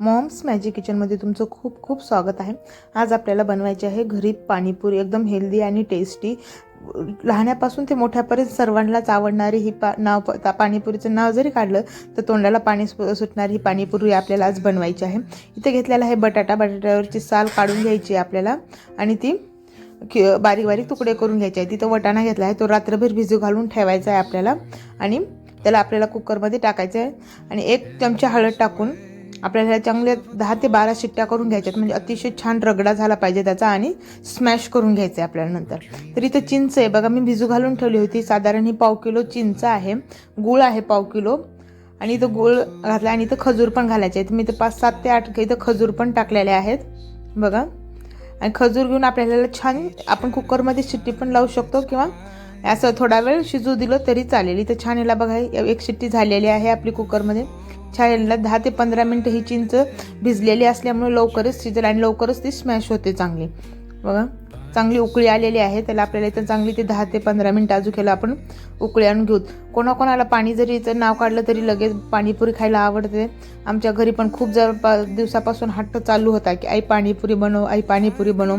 Moms magic किचनमध्ये तुमचं खूप खूप स्वागत आहे. आज आपल्याला बनवायचे आहे घरी पाणीपुरी एकदम हेल्दी आणि टेस्टी लहाण्यापासून ते मोठ्यापर्यंत सर्वांनाच आवडणारी ही पा नाव प- ता- पाणीपुरीचं नाव जरी काढलं तर तोंडाला पाणी सु- सुटणारी ही पाणीपुरी आपल्याला आज बनवायची आहे. इथे घेतलेला आहे बटाटा बटाट्यावरची साल काढून घ्यायची आहे आपल्याला. आणि ती कि बारीक बारीक तुकडे करून घ्यायचे आहे तिथं वटाणा घेतला आहे. तो रात्रभर भिजू घालून ठेवायचा आहे आपल्याला. आणि त्याला आपल्याला कुकरमध्ये टाकायचं आहे. आणि एक चमचा हळद टाकून आपल्याला ह्या चांगल्या दहा ते बारा शिट्ट्या करून घ्यायच्यात. म्हणजे अतिशय छान रगडा झाला पाहिजे त्याचा आणि स्मॅश करून घ्यायचं आहे आपल्याला नंतर. तर इथं चिंच आहे. बघा मी भिजू घालून ठेवली होती. साधारण ही पाव किलो चिंच आहे. गुळ आहे पाव किलो. आणि इथं गुळ घातला आणि इथं खजूर पण घालायचे आहेत. मी इथं पाच सात ते आठ इथं खजूर पण टाकलेले आहेत. बघा. आणि खजूर घेऊन आपल्याला छान आपण कुकरमध्ये शिट्टी पण लावू शकतो किंवा असं थोडा वेळ शिजू दिलं तरी चालेल. इथं छान याला बघा एक शिट्टी झालेली आहे आपली कुकरमध्ये. छान याला दहा ते पंधरा मिनटं ही चिंच भिजलेली असल्यामुळे लवकरच शिजेल आणि लवकरच ती स्मॅश होते चांगली. बघा चांगली उकळी आलेली आहे. त्याला आपल्याला इथं चांगली ते दहा ते पंधरा मिनटं अजून ह्याला आपण उकळी आणून घेऊ. कोणाकोणाला पाणी जरी इथं नाव काढलं तरी लगेच पाणीपुरी खायला आवडते. आमच्या घरी पण खूप जर पा- दिवसापासून हट्ट चालू होता की आई पाणीपुरी बनव आई पाणीपुरी बनव.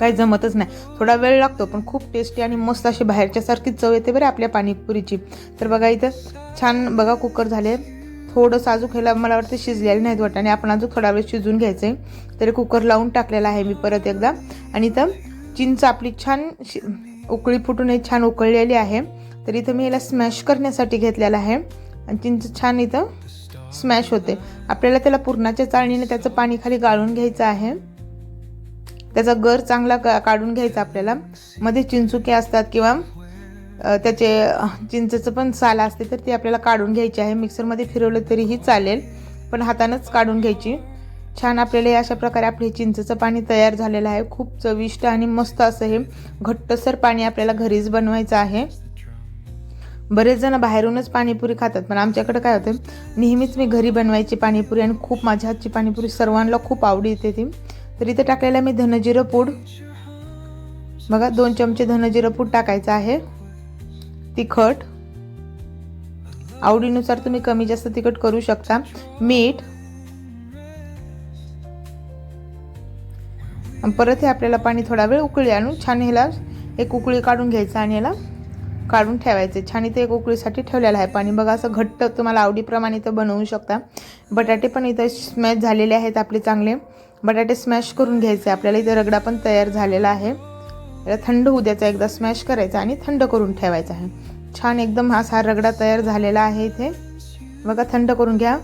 काही जमतच नाही. थोडा वेळ लागतो पण खूप टेस्टी आणि मस्त अशी बाहेरच्यासारखी चव येते बरं आपल्या पाणीपुरीची. तर बघा इथं छान बघा कुकर झाले. थोडंसं अजून ह्याला मला वाटतं शिजलेलं नाहीत वाटतं आणि आपण अजून थोडा वेळ शिजून घ्यायचं आहे तरी कुकर लावून टाकलेला आहे मी परत एकदा. आणि इथं चिंच आपली छान शि उकळी फुटून ही छान उकळलेली आहे. तर इथं मी याला स्मॅश करण्यासाठी घेतलेला आहे. आणि चिंच छान इथं स्मॅश होते. आपल्याला त्याला पुरणाच्या चाळणीने त्याचं पाणी खाली गाळून घ्यायचं आहे. त्याचा गर चांगला का काढून घ्यायचा आपल्याला. मध्ये चिंचुके असतात किंवा त्याचे चिंचेचं पण साल असते तर ती आपल्याला काढून घ्यायची आहे. मिक्सरमध्ये फिरवलं तरीही चालेल पण हातानंच काढून घ्यायची. छान आपल्याला अशा प्रकारे आपले चिंचेचं पाणी तयार झालेलं आहे. खूप चविष्ट आणि मस्त असं हे घट्टसर पाणी आपल्याला घरीच बनवायचं आहे. बरेच जण बाहेरूनच पाणीपुरी खातात पण आमच्याकडे काय होतं नेहमीच मी घरी बनवायची पाणीपुरी आणि खूप माझ्या हातची पाणीपुरी सर्वांना खूप आवडी येते ती. तर इथे टाकलेलं मी धनजिरं पूड. बघा दोन चमचे धनजिरं पूड टाकायचं आहे. तिखट. आवडीनुसार तुम्ही कमी जास्त तिखट करू शकता. मीठ. परत हे आपल्याला पाणी थोडा वेळ उकळी आणून छान ह्याला एक उकळी काढून घ्यायचं आणि याला काढून ठेवायचे. छान इथे एक उकळीसाठी ठेवलेलं आहे पाणी. बघा असं घट्ट तुम्हाला आवडीप्रमाणे इथं बनवू शकता. बटाटे पण इथं स्मॅश झालेले आहेत आपले चांगले. बटाटे स्मॅश करून घ्यायचे. आपल्याला इथे रगडा पण तयार झालेला आहे. याला थंड होऊ द्यायचा एकदा स्मॅश करायचा आणि थंड करून ठेवायचा आहे. छान एकदम असा रगडा तयार झालेला आहे इथे. बघा थंड करून घ्या.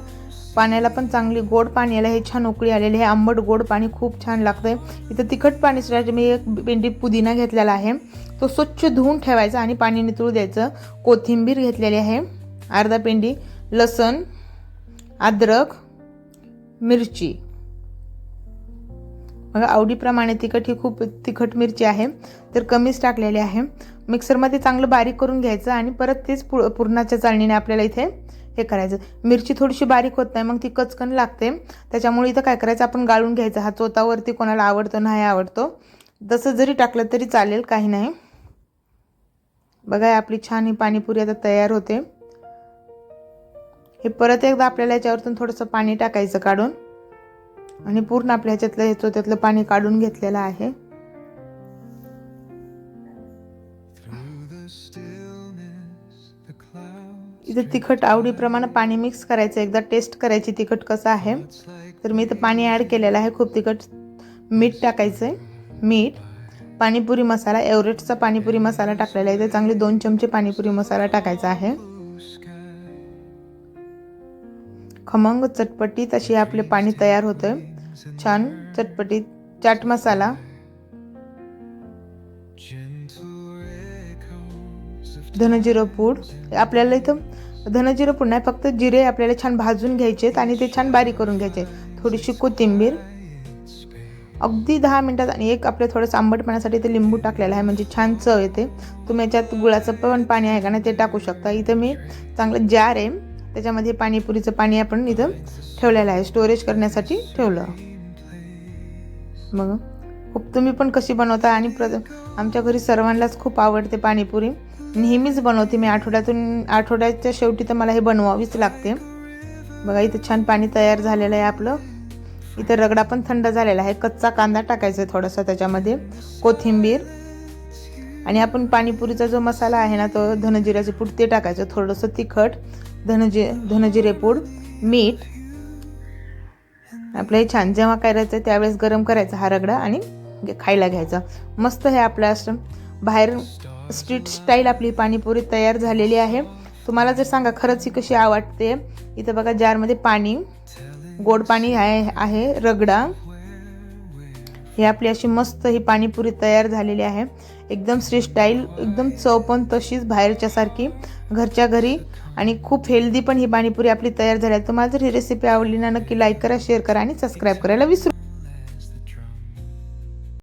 पाण्याला पण चांगली गोड पाणी आलं. हे छान उकळी आलेली आहे. आंबट गोड पाणी खूप छान लागतं आहे इथं तिखट पाणी मी एक पेंडी पुदिना घेतलेला आहे. तो स्वच्छ धुवून ठेवायचा आणि पाणी नितळू द्यायचं. कोथिंबीर घेतलेली आहे. अर्धा पेंडी लसण अद्रक मिरची. बघा आवडीप्रमाणे तिखट ही खूप तिखट मिरची आहे तर कमीच टाकलेली आहे. मिक्सरमध्ये चांगलं बारीक करून घ्यायचं आणि परत तेच पु पुरणाच्या चाळणीने आपल्याला इथे हे करायचं. मिरची थोडीशी बारीक होत नाही मग ती कचकन लागते. त्याच्यामुळे इथं काय करायचं आपण गाळून घ्यायचं. हा चोतावरती कोणाला आवडतो नाही आवडतो. तसं जरी टाकलं तरी चालेल काही नाही. बघा आपली छान ही पाणीपुरी आता तयार होते. हे परत एकदा आपल्याला याच्यावरतून थोडंसं पाणी टाकायचं काढून. आणि पूर्ण आपल्या ह्याच्यातलं येतो त्यातलं पाणी काढून घेतलेलं आहे. इथे तिखट आवडीप्रमाणे पाणी मिक्स करायचं एकदा टेस्ट करायची तिखट कसं आहे. तर मी इथं पाणी ॲड केलेलं आहे खूप तिखट मीठ टाकायचं आहे मीठ पाणीपुरी मसाला एव्हरेस्टचा पाणीपुरी मसाला टाकलेला आहे. इथे चांगले दोन चमचे पाणीपुरी मसाला टाकायचा आहे. खमंग चटपटीत अशी आपले पाणी तयार होतं छान चटपटीत. चाट मसाला. धनजिरं पूड. आपल्याला इथं धनजिरं पूड नाही फक्त जिरे आपल्याला छान भाजून घ्यायचेत आणि ते छान बारीक करून घ्यायचे थोडीशी कोथिंबीर. अगदी दहा मिनटात आणि एक आपल्या थोडंसं आंबटपणासाठी ते लिंबू टाकलेलं आहे म्हणजे छान चव येते. तुम्ही याच्यात गुळाचं पण पाणी आहे का नाही ते टाकू शकता. इथं मी चांगलं जार आहे. त्याच्यामध्ये पाणीपुरीचं पाणी आपण इथं ठेवलेलं आहे. स्टोरेज करण्यासाठी ठेवलं. मग? खूप तुम्ही पण कशी बनवता आणि प्र आमच्या घरी सर्वांनाच खूप आवडते पाणीपुरी. नेहमीच बनवते मी. आठवड्यातून आठवड्याच्या शेवटी तर मला हे बनवावीच लागते. बघा इथं छान पाणी तयार झालेलं आहे आपलं. इथं रगडा पण थंड झालेला आहे. कच्चा कांदा टाकायचा आहे थोडासा त्याच्यामध्ये. कोथिंबीर. आणि आपण पाणीपुरीचा जो मसाला आहे ना तो धनजिऱ्याचं पूड ते टाकायचं. थोडंसं तिखट. धनजी धनजिरेपूड मीठ आपलं हे छान जेव्हा करायचं त्यावेळेस गरम करायचा हा रगडा आणि घे- खायला घ्यायचा. मस्त हे आपलं असं बाहेर स्ट्रीट स्टाईल आपली पाणीपुरी तयार झालेली आहे. तुम्हाला जर सांगा खरंच ही कशी आवडते. इथं बघा जारमध्ये पाणी गोड पाणी आहे आहे रगडा. ही आपली अशी मस्त ही पाणीपुरी तयार झालेली आहे. एकदम श्री स्टाईल एकदम चव पण तशीच बाहेरच्या सारखी घरच्या घरी. आणि खूप हेल्दी पण ही पाणीपुरी आपली तयार झाली आहे. तुम्हाला जर ही रेसिपी आवडली ना नक्की लाईक करा शेअर करा आणि सबस्क्राईब करायला विसरू